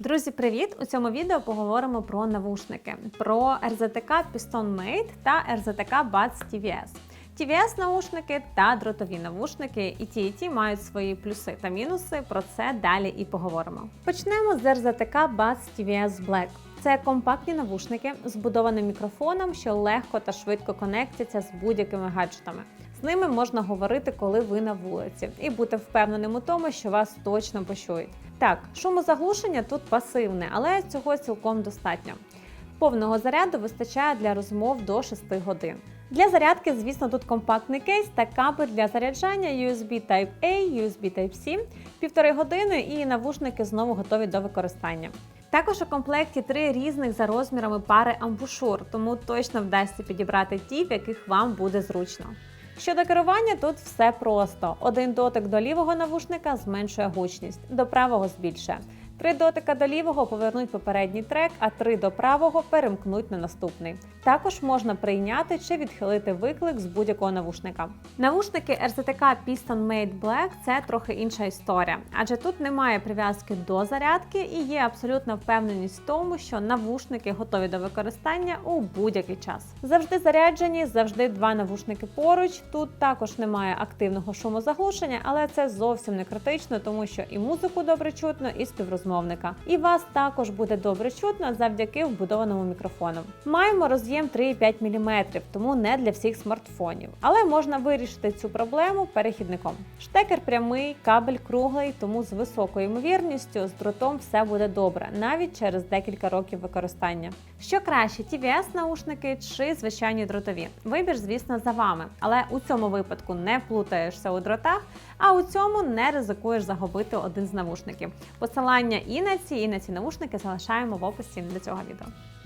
Друзі, привіт! У цьому відео поговоримо про навушники, про RZTK Piston Mate та RZTK Buds TVS. TVS наушники та дротові навушники, і ті, і ті мають свої плюси та мінуси. Про це далі і поговоримо. Почнемо з RZTK Buds TVS Black. Це компактні навушники з будованим мікрофоном, що легко та швидко конектяться з будь-якими гаджетами. З ними можна говорити, коли ви на вулиці, і бути впевненим у тому, що вас точно почують. Так, шумозаглушення тут пасивне, але цього цілком достатньо. Повного заряду вистачає для розмов до 6 годин. Для зарядки, звісно, тут компактний кейс та кабель для заряджання USB Type-A, USB Type-C, півтори години і навушники знову готові до використання. Також у комплекті три різних за розмірами пари амбушур, тому точно вдасться підібрати ті, в яких вам буде зручно. Щодо керування, тут все просто: один дотик до лівого навушника зменшує гучність, до правого збільшує. Три дотика до лівого повернуть попередній трек, а три до правого перемкнуть на наступний. Також можна прийняти чи відхилити виклик з будь-якого навушника. Навушники RZTK Piston Made Black це трохи інша історія, адже тут немає прив'язки до зарядки і є абсолютна впевненість в тому, що навушники готові до використання у будь-який час. Завжди заряджені, завжди два навушники поруч. Тут також немає активного шумозаглушення, але це зовсім не критично, тому що і музику добре чутно, і співрозмовника. І вас також буде добре чутно завдяки вбудованому мікрофону. Маємо роз'єм 3,5 мм, тому не для всіх смартфонів, але можна вирішити цю проблему перехідником. Штекер прямий, кабель круглий, тому з високою ймовірністю з дротом все буде добре, навіть через декілька років використання. Що краще, TVS наушники чи звичайні дротові? Вибір, звісно, за вами, але у цьому випадку не плутаєшся у дротах, а у цьому не ризикуєш загубити один з навушників. Посилання і на ці, і на ці наушники залишаємо в описі до цього відео.